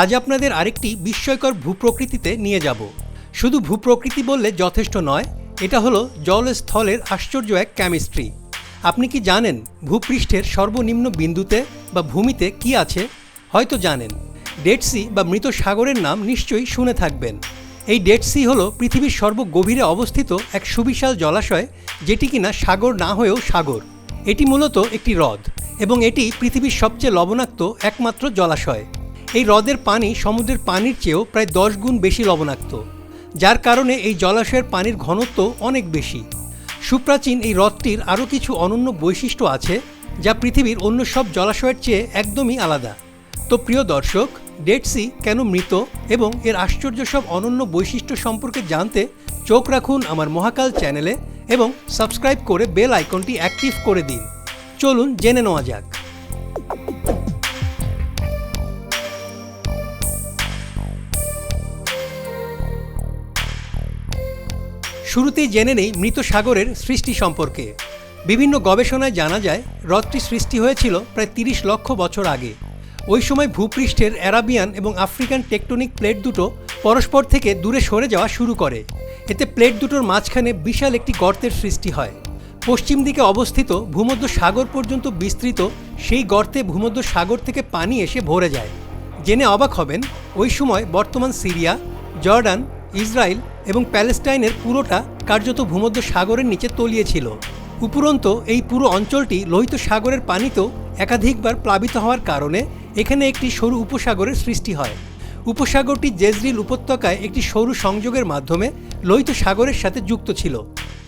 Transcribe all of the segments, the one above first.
আজ আপনাদের আরেকটি বিস্ময়কর ভূপ্রকৃতিতে নিয়ে যাব। শুধু ভূপ্রকৃতি বললে যথেষ্ট নয়, এটা হলো জল স্থলের আশ্চর্য এক কেমিস্ট্রি আপনি কি জানেন ভূপৃষ্ঠের সর্বনিম্ন বিন্দুতে বা ভূমিতে কি আছে? হয়তো জানেন। ডেড সি বা মৃত সাগরের নাম নিশ্চয়ই শুনে থাকবেন। এই ডেড সি হলো পৃথিবীর সর্বগভীরে অবস্থিত এক সুবিশাল জলাশয়, যেটি কিনা সাগর না হয়েও সাগর। এটি মূলত একটি হ্রদ, এবং এটি পৃথিবীর সবচেয়ে লবণাক্ত একমাত্র জলাশয়। এই হ্রদের পানি সমুদ্রের পানির চেয়েও প্রায় দশ গুণ বেশি লবণাক্ত, যার কারণে এই জলাশয়ের পানির ঘনত্ব অনেক বেশি। সুপ্রাচীন এই হ্রদটির আরও কিছু অনন্য বৈশিষ্ট্য আছে, যা পৃথিবীর অন্য সব জলাশয়ের চেয়ে একদমই আলাদা। তো প্রিয় দর্শক, ডেড সি কেন মৃত এবং এর আশ্চর্য সব অনন্য বৈশিষ্ট্য সম্পর্কে জানতে চোখ রাখুন আমার মহাকাল চ্যানেলে এবং সাবস্ক্রাইব করে বেল আইকনটি অ্যাক্টিভ করে দিন। চলুন জেনে নেওয়া যাক। শুরুতেই জেনে নেই মৃত সাগরের সৃষ্টি সম্পর্কে। বিভিন্ন গবেষণায় জানা যায়, হ্রদটি সৃষ্টি হয়েছিল প্রায় তিরিশ লক্ষ বছর আগে। ওই সময় ভূপৃষ্ঠের অ্যারাবিয়ান এবং আফ্রিকান টেকটনিক প্লেট দুটো পরস্পর থেকে দূরে সরে যাওয়া শুরু করে। এতে প্লেট দুটোর মাঝখানে বিশাল একটি গর্তের সৃষ্টি হয়। পশ্চিম দিকে অবস্থিত ভূমধ্য সাগর পর্যন্ত বিস্তৃত সেই গর্তে ভূমধ্য সাগর থেকে পানি এসে ভরে যায়। জেনে অবাক হবেন, ওই সময় বর্তমান সিরিয়া, জর্ডান, ইসরায়েল এবং প্যালেস্টাইনের পুরোটা কার্যত ভূমধ্য সাগরের নিচে তলিয়েছিল। উপরন্ত, এই পুরো অঞ্চলটি লোহিত সাগরের পানিতেও একাধিকবার প্লাবিত হওয়ার কারণে এখানে একটি সরু উপসাগরের সৃষ্টি হয়। উপসাগরটি জেজরিল উপত্যকায় একটি সরু সংযোগের মাধ্যমে লোহিত সাগরের সাথে যুক্ত ছিল।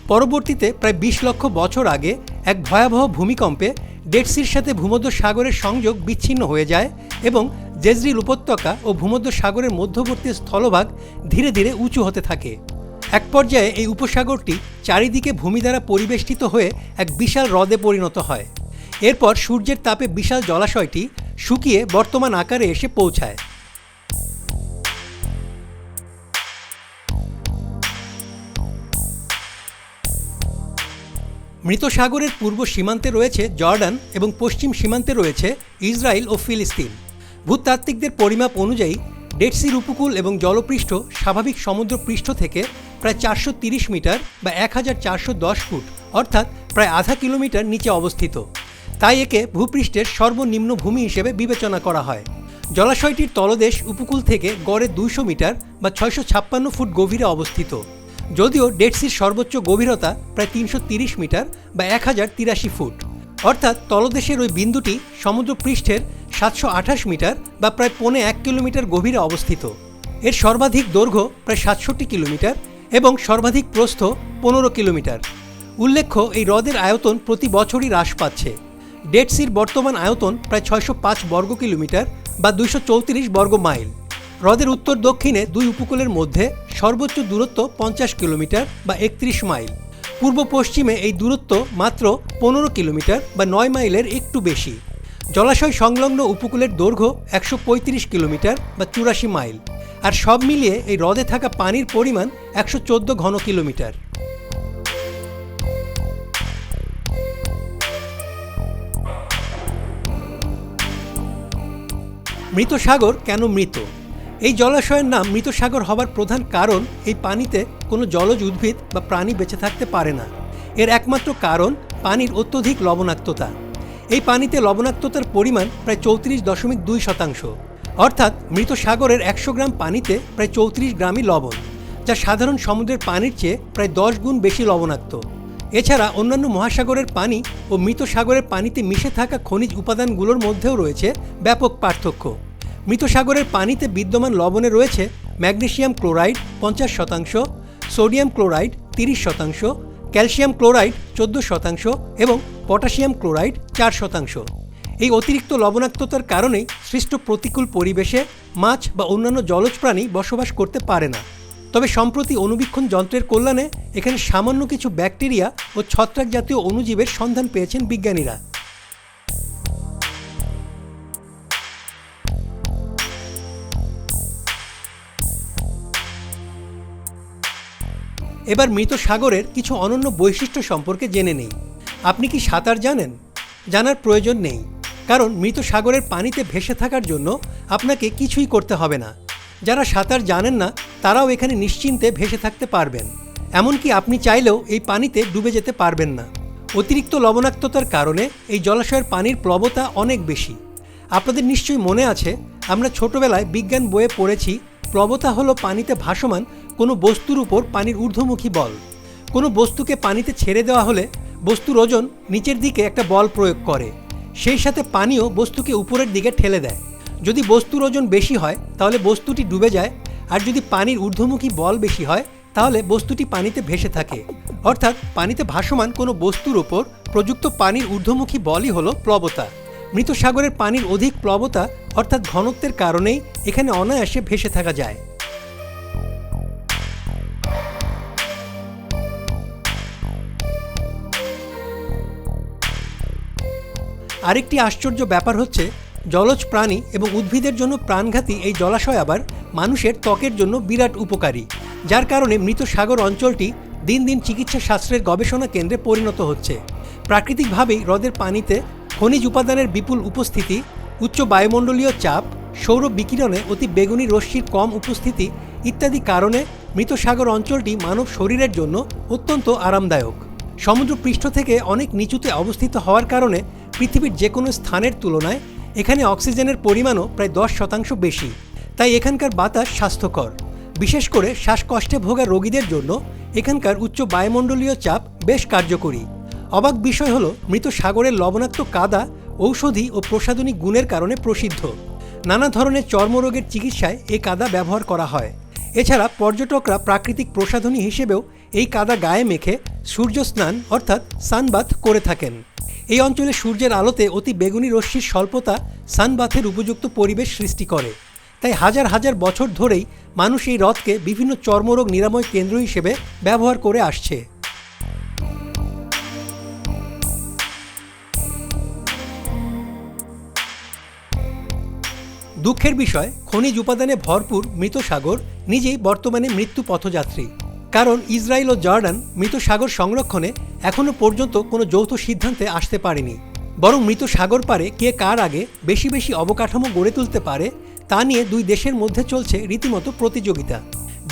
পরবর্তীতে প্রায় বিশ লক্ষ বছর আগে এক ভয়াবহ ভূমিকম্পে ডেটসির সাথে ভূমধ্য সাগরের সংযোগ বিচ্ছিন্ন হয়ে যায় এবং জেজরিল উপত্যকা ও ভূমধ্য সাগরের মধ্যবর্তী স্থলভাগ ধীরে ধীরে উঁচু হতে থাকে। এক পর্যায়ে এই উপসাগরটি চারিদিকে ভূমি দ্বারা পরিবেষ্টিত হয়ে এক বিশাল হ্রদে পরিণত হয়। এরপর সূর্যের তাপে বিশাল জলাশয়টি শুকিয়ে বর্তমান আকারে এসে পৌঁছায়। মৃত সাগরের পূর্ব সীমান্তে রয়েছে জর্ডান এবং পশ্চিম সীমান্তে রয়েছে ইসরায়েল ও ফিলিস্তিন। ভূতাত্ত্বিকদের পরিমাপ অনুযায়ী ডেডসির উপকূল এবং জলপৃষ্ঠ স্বাভাবিক সমুদ্রপৃষ্ঠ থেকে প্রায় চারশো মিটার বা এক হাজার চারশো দশ ফুট, অর্থাৎ প্রায় আধা কিলোমিটার নিচে অবস্থিত। তাই একে ভূপৃষ্ঠের সর্বনিম্ন ভূমি হিসেবে বিবেচনা করা হয়। জলাশয়টির তলদেশ উপকূল থেকে গড়ে দুইশো মিটার বা ছয়শো ছাপ্পান্ন ফুট গভীরে অবস্থিত। যদিও ডেডসির সর্বোচ্চ গভীরতা প্রায় তিনশো মিটার বা এক হাজার তিরাশি ফুট, অর্থাৎ তলদেশের ওই বিন্দুটি সমুদ্রপৃষ্ঠের সাতশো আঠাশ মিটার বা প্রায় পৌনে এক কিলোমিটার গভীরে অবস্থিত। এর সর্বাধিক দৈর্ঘ্য প্রায় সাতষট্টি কিলোমিটার এবং সর্বাধিক প্রস্থ পনেরো কিলোমিটার। উল্লেখ্য, এই হ্রদের আয়তন প্রতি বছরই হ্রাস পাচ্ছে। ডেডসির বর্তমান আয়তন প্রায় ছয়শো পাঁচ বর্গ কিলোমিটার বা দুইশো চৌত্রিশ বর্গ মাইল। হ্রদের উত্তর দক্ষিণে দুই উপকূলের মধ্যে সর্বোচ্চ দূরত্ব পঞ্চাশ কিলোমিটার বা একত্রিশ মাইল। পূর্ব পশ্চিমে এই দূরত্ব মাত্র পনেরো কিলোমিটার বা নয় মাইলের একটু বেশি। জলাশয় সংলগ্ন উপকূলের দৈর্ঘ্য একশো পঁয়ত্রিশ কিলোমিটার বা চুরাশি মাইল, আর সব মিলিয়ে এই হ্রদে থাকা পানির পরিমাণ একশো চোদ্দ ঘন কিলোমিটার। মৃত সাগর কেন মৃত? এই জলাশয়ের নাম মৃত সাগর হবার প্রধান কারণ এই পানিতে কোনো জলজ উদ্ভিদ বা প্রাণী বেঁচে থাকতে পারে না। এর একমাত্র কারণ পানির অত্যধিক লবণাক্ততা। এই পানিতে লবণাক্ততার পরিমাণ প্রায় চৌত্রিশ দশমিক দুই শতাংশ। অর্থাৎ মৃত সাগরের একশো গ্রাম পানিতে প্রায় চৌত্রিশ গ্রামই লবণ, যা সাধারণ সমুদ্রের পানির চেয়ে প্রায় দশ গুণ বেশি লবণাক্ত। এছাড়া অন্যান্য মহাসাগরের পানি ও মৃত সাগরের পানিতে মিশে থাকা খনিজ উপাদানগুলোর মধ্যেও রয়েছে ব্যাপক পার্থক্য। মৃত সাগরের পানিতে বিদ্যমান লবণে রয়েছে ম্যাগনেশিয়াম ক্লোরাইড পঞ্চাশ শতাংশ, সোডিয়াম ক্লোরাইড তিরিশ শতাংশ ক্যালসিয়াম ক্লোরাইড চোদ্দ শতাংশ এবং পটাশিয়াম ক্লোরাইড চার শতাংশ। এই অতিরিক্ত লবণাক্ততার কারণেই সৃষ্ট প্রতিকূল পরিবেশে মাছ বা অন্যান্য জলজ প্রাণী বসবাস করতে পারে না। তবে সম্প্রতি অণুবীক্ষণ যন্ত্রের কল্যাণে এখানে সামান্য কিছু ব্যাকটেরিয়া ও ছত্রাক জাতীয় অণুজীবের সন্ধান পেয়েছেন বিজ্ঞানীরা। এবার মৃত সাগরের কিছু অনন্য বৈশিষ্ট্য সম্পর্কে জেনে নেই। আপনি কি সাঁতার জানেন? জানার প্রয়োজন নেই। কারণ মৃত সাগরের পানিতে ভেসে থাকার জন্য আপনাকে কিছুই করতে হবে না। যারা সাঁতার জানেন না, তারাও এখানে নিশ্চিন্তে ভেসে থাকতে পারবেন। এমনকি আপনি চাইলেও এই পানিতে ডুবে যেতে পারবেন না। অতিরিক্ত লবণাক্ততার কারণে এই জলাশয়ের পানির প্লবতা অনেক বেশি। আপনাদের নিশ্চয়ই মনে আছে, আমরা ছোটবেলায় বিজ্ঞান বইয়ে পড়েছি, প্লবতা হলো পানিতে ভাসমান কোনো বস্তুর উপর পানির ঊর্ধ্বমুখী বল। কোনো বস্তুকে পানিতে ছেড়ে দেওয়া হলে বস্তুর ওজন নিচের দিকে একটা বল প্রয়োগ করে। সেই সাথে পানিও বস্তুকে উপরের দিকে ঠেলে দেয়। যদি বস্তুর ওজন বেশি হয়, তাহলে বস্তুটি ডুবে যায়। আর যদি পানির ঊর্ধ্বমুখী বল বেশি হয়, তাহলে বস্তুটি পানিতে ভেসে থাকে। অর্থাৎ পানিতে ভাসমান কোনো বস্তুর ওপর প্রযুক্ত পানির ঊর্ধ্বমুখী বলই হলো প্লবতা। মৃত সাগরের পানির অধিক প্লবতা, অর্থাৎ ঘনত্বের কারণেই এখানে অনায়াসে ভেসে থাকা যায়। আরেকটি আশ্চর্য ব্যাপার হচ্ছে, জলজ প্রাণী এবং উদ্ভিদের জন্য প্রাণঘাতী এই জলাশয় আবার মানুষের ত্বকের জন্য বিরাট উপকারী, যার কারণে মৃত সাগর অঞ্চলটি দিন দিন চিকিৎসা শাস্ত্রের গবেষণা কেন্দ্রে পরিণত হচ্ছে। প্রাকৃতিকভাবেই হ্রদের পানিতে খনিজ উপাদানের বিপুল উপস্থিতি, উচ্চ বায়ুমণ্ডলীয় চাপ, সৌর বিকিরণে অতি বেগুনি রশ্মির কম উপস্থিতি ইত্যাদি কারণে মৃত সাগর অঞ্চলটি মানব শরীরের জন্য অত্যন্ত আরামদায়ক। সমুদ্র পৃষ্ঠ থেকে অনেক নিচুতে অবস্থিত হওয়ার কারণে পৃথিবীর যে কোনো স্থানের তুলনায় এখানে অক্সিজেনের পরিমাণও প্রায় দশ শতাংশ বেশি। তাই এখানকার বাতাস স্বাস্থ্যকর। বিশেষ করে শ্বাসকষ্টে ভোগা রোগীদের জন্য এখানকার উচ্চ বায়ুমণ্ডলীয় চাপ বেশ কার্যকরী। অবাক বিষয় হলো, মৃত সাগরের লবণাক্ত কাদা, ঔষধি ও প্রসাধনী গুণের কারণে প্রসিদ্ধ। নানা ধরনের চর্মরোগের চিকিৎসায় এ কাদা ব্যবহার করা হয়। এছাড়া পর্যটকরা প্রাকৃতিক প্রসাধনী হিসেবেও এই কাদা গায়ে মেখে সূর্য স্নান, অর্থাৎ সানবাথ করে থাকেন। এই অঞ্চলে সূর্যের আলোতে অতি বেগুনি রশ্মির স্বল্পতা সানবাথের উপযুক্ত পরিবেশ সৃষ্টি করে। তাই হাজার হাজার বছর ধরেই মানুষ এই হ্রদকে বিভিন্ন চর্মরোগ নিরাময় কেন্দ্র হিসেবে ব্যবহার করে আসছে। দুঃখের বিষয়, খনিজ উপাদানে ভরপুর মৃত সাগর নিজেই বর্তমানে মৃত্যু পথযাত্রী। কারণ ইসরায়েল ও জর্ডান মৃত সাগর সংরক্ষণে এখনও পর্যন্ত কোনো যৌথ সিদ্ধান্তে আসতে পারেনি। বরং মৃত সাগর পারে কে কার আগে বেশি বেশি অবকাঠামো গড়ে তুলতে পারে তা নিয়ে দুই দেশের মধ্যে চলছে রীতিমতো প্রতিযোগিতা।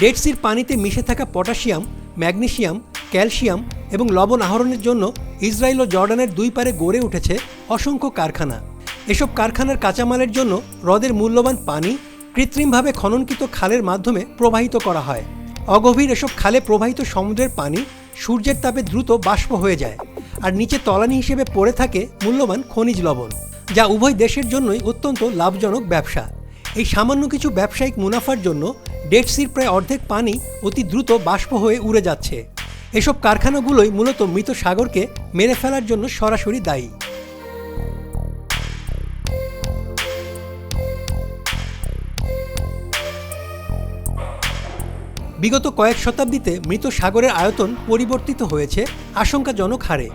ডেড সির পানিতে মিশে থাকা পটাশিয়াম, ম্যাগনেশিয়াম, ক্যালসিয়াম এবং লবণ আহরণের জন্য ইসরায়েল ও জর্ডানের দুই পারে গড়ে উঠেছে অসংখ্য কারখানা। এসব কারখানার কাঁচামালের জন্য হ্রদের মূল্যবান পানি কৃত্রিমভাবে খননকৃত খালের মাধ্যমে প্রবাহিত করা হয়। অগভীর এসব খালে প্রবাহিত সমুদ্রের পানি সূর্যের তাপে দ্রুত বাষ্প হয়ে যায় আর নিচে তলানি হিসেবে পড়ে থাকে মূল্যবান খনিজ লবণ, যা উভয় দেশের জন্যই অত্যন্ত লাভজনক ব্যবসা। এই সামান্য কিছু ব্যবসায়িক মুনাফার জন্য ডেড সির প্রায় অর্ধেক পানি অতি দ্রুত বাষ্প হয়ে উড়ে যাচ্ছে। এসব কারখানাগুলোই মূলত মৃত সাগরকে মেরে ফেলার জন্য সরাসরি দায়ী। বিগত কয়েক শতাব্দীতে মৃত সাগরের আয়তন পরিবর্তিত হয়েছে, আশঙ্কাজনক হারে।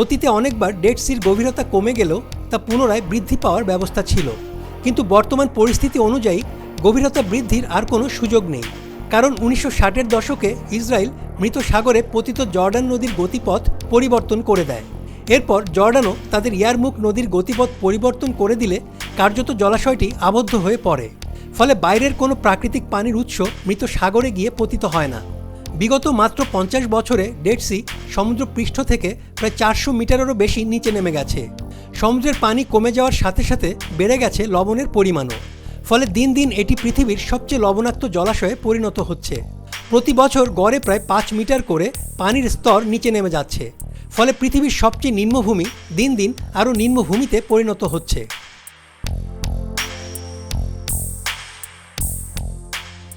অতীতে অনেকবার ডেড সির গভীরতা কমে গেলেও তা পুনরায় বৃদ্ধি পাওয়ার ব্যবস্থা ছিল। কিন্তু বর্তমান পরিস্থিতি অনুযায়ী গভীরতা বৃদ্ধির আর কোনো সুযোগ নেই। কারণ উনিশশো ষাটের দশকে ইসরায়েল মৃত সাগরে পতিত জর্ডান নদীর গতিপথ পরিবর্তন করে দেয়। এরপর জর্ডানও তাদের ইয়ারমুখ নদীর গতিপথ পরিবর্তন করে দিলে কার্যত জলাশয়টি আবদ্ধ হয়ে পড়ে। ফলে বাইরের কোনো প্রাকৃতিক পানির উৎস মৃত সাগরে গিয়ে পতিত হয় না। বিগত মাত্র পঞ্চাশ বছরে ডেড সি সমুদ্র পৃষ্ঠ থেকে প্রায় চারশো মিটারেরও বেশি নিচে নেমে গেছে। সমুদ্রের পানি কমে যাওয়ার সাথে সাথে বেড়ে গেছে লবণের পরিমাণও। ফলে দিন দিন এটি পৃথিবীর সবচেয়ে লবণাক্ত জলাশয়ে পরিণত হচ্ছে। প্রতি বছর গড়ে প্রায় পাঁচ মিটার করে পানির স্তর নিচে নেমে যাচ্ছে। ফলে পৃথিবীর সবচেয়ে নিম্নভূমি দিন দিন আরও নিম্নভূমিতে পরিণত হচ্ছে।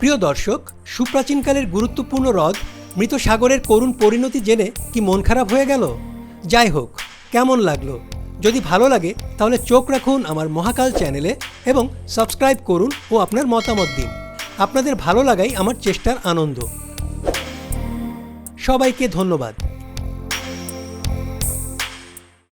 প্রিয় দর্শক, সুপ্রাচীনকালের গুরুত্বপূর্ণ হ্রদ মৃত সাগরের করুণ পরিণতি জেনে কি মন খারাপ হয়ে গেল? যাই হোক, কেমন লাগল? যদি ভালো লাগে, তাহলে চোখ রাখুন আমার মহাকাল চ্যানেলে এবং সাবস্ক্রাইব করুন ও আপনার মতামত দিন। আপনাদের ভালো লাগাই আমার চেষ্টার আনন্দ। সবাইকে ধন্যবাদ।